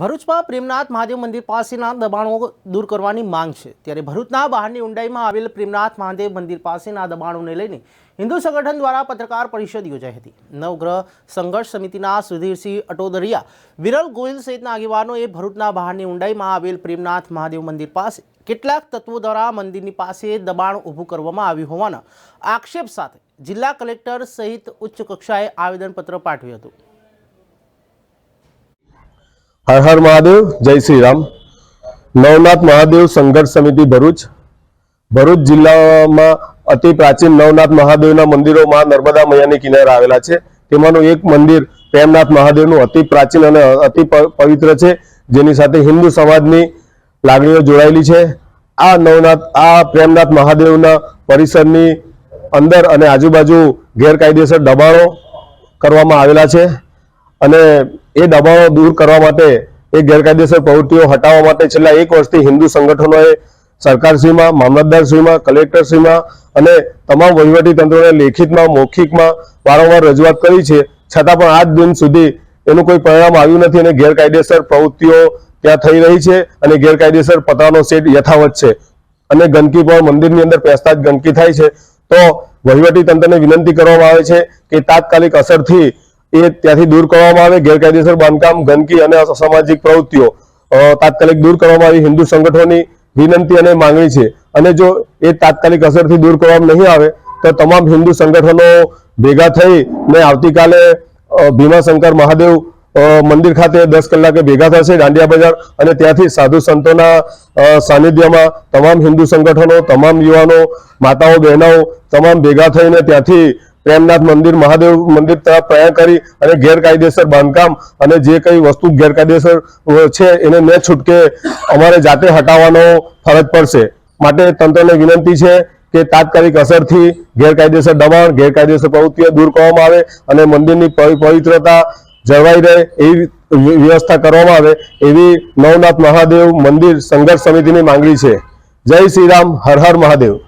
ભરૂચમાં પ્રેમનાથ મહાદેવ મંદિર પાસેના દબાણો દૂર કરવાની માંગ છે. ત્યારે ભરૂચના બહારની ઊંડાઈમાં આવેલ પ્રેમનાથ મહાદેવ મંદિર પાસેના દબાણોને લઈને હિન્દુ સંગઠન દ્વારા પત્રકાર પરિષદ યોજાઈ હતી. નવગ્રહ સંઘર્ષ સમિતિના સુધીરસિંહ અટોદરિયા વિરલ ગોયલ સહિતના આગેવાનોએ ભરૂચના બહારની ઊંડાઈમાં આવેલ પ્રેમનાથ મહાદેવ મંદિર પાસે કેટલાક તત્વો દ્વારા મંદિરની પાસે દબાણ ઊભું કરવામાં આવ્યું હોવાના આક્ષેપ સાથે જિલ્લા કલેક્ટર સહિત ઉચ્ચ કક્ષાએ આવેદનપત્ર પાઠવ્યું હતું. હર હર મહાદેવ, જય શ્રી રામ નવનાથ મહાદેવ સંઘર્ષ સમિતિ ભરૂચ. ભરૂચ જિલ્લામાં અતિ પ્રાચીન નવનાથ મહાદેવના મંદિરો મા નર્મદા મૈયાની કિનારે આવેલા છે. તેમાંનું એક મંદિર પ્રેમનાથ મહાદેવનું અતિ પ્રાચીન અને અતિ પવિત્ર છે, જેની સાથે હિન્દુ સમાજની લાગણીઓ જોડાયેલી છે. આ નવનાથ, આ પ્રેમનાથ મહાદેવના પરિસરની અંદર અને આજુબાજુ ગેરકાયદેસર દબાણો કરવામાં આવેલા છે અને એ દબાણો દૂર કરવા માટે એ ગેરકાયદેસર પ્રવૃત્તિઓ હટાવવા માટે છેલ્લા એક વર્ષથી હિન્દુ સંગઠનોએ સરકારશ્રીમાં, મામલતદારશ્રીમાં, કલેક્ટરશ્રીમાં અને તમામ વહીવટી તંત્રોને લેખિતમાં, મૌખિકમાં વારંવાર રજૂઆત કરી છે. છતાં પણ આજ દિન સુધી એનું કોઈ પરિણામ આવ્યું નથી અને ગેરકાયદેસર પ્રવૃત્તિઓ ત્યાં થઈ રહી છે અને ગેરકાયદેસર પતરાનો સેટ યથાવત છે. અને ગંદકી પણ મંદિરની અંદર પેસતા જ ગંદકી થાય છે. તો વહીવટી તંત્રને વિનંતી કરવામાં આવે છે કે તાત્કાલિક અસરથી એ ત્યાંથી દૂર કરવામાં આવે, ગેરકાયદેસર બાંધકામ, ગંદકી અને અસામાજિક પ્રવૃત્તિઓ તાત્કાલિક દૂર કરવામાં આવી. હિન્દુ સંગઠનોની વિનંતી અને માંગણી છે. અને જો એ તાત્કાલિક અસરથી દૂર કરવામાં નહીં આવે, તો તમામ હિન્દુ સંગઠનો ભેગા થઈ ને આવતીકાલે ભીમાશંકર મહાદેવ મંદિર ખાતે દસ કલાકે ભેગા થશે, દાંડિયા બજાર. અને ત્યાંથી સાધુ સંતોના સાનિધ્યમાં તમામ હિન્દુ સંગઠનો, તમામ યુવાનો, માતાઓ બહેનો તમામ ભેગા થઈને ત્યાંથી પ્રેમનાથ મંદિર, મહાદેવ મંદિર તરફ પ્રયાણ કરી અને ગેરકાયદેસર બાંધકામ અને જે કઈ વસ્તુ ગેરકાયદેસર છે એને ન છૂટકે અમારે જાતે હટાવવાનો ફરજ પડશે. માટે તંત્રને વિનંતી છે કે તાત્કાલિક અસરથી ગેરકાયદેસર દબાણ, ગેરકાયદેસર પ્રવૃત્તિઓ દૂર કરવામાં આવે અને મંદિરની પવિ- પવિત્રતા જળવાઈ રહે એવી વ્યવસ્થા કરવામાં આવે એવી નવનાથ મહાદેવ મંદિર સંઘર્ષ સમિતિની માંગણી છે. જય શ્રી રામ, હર હર મહાદેવ.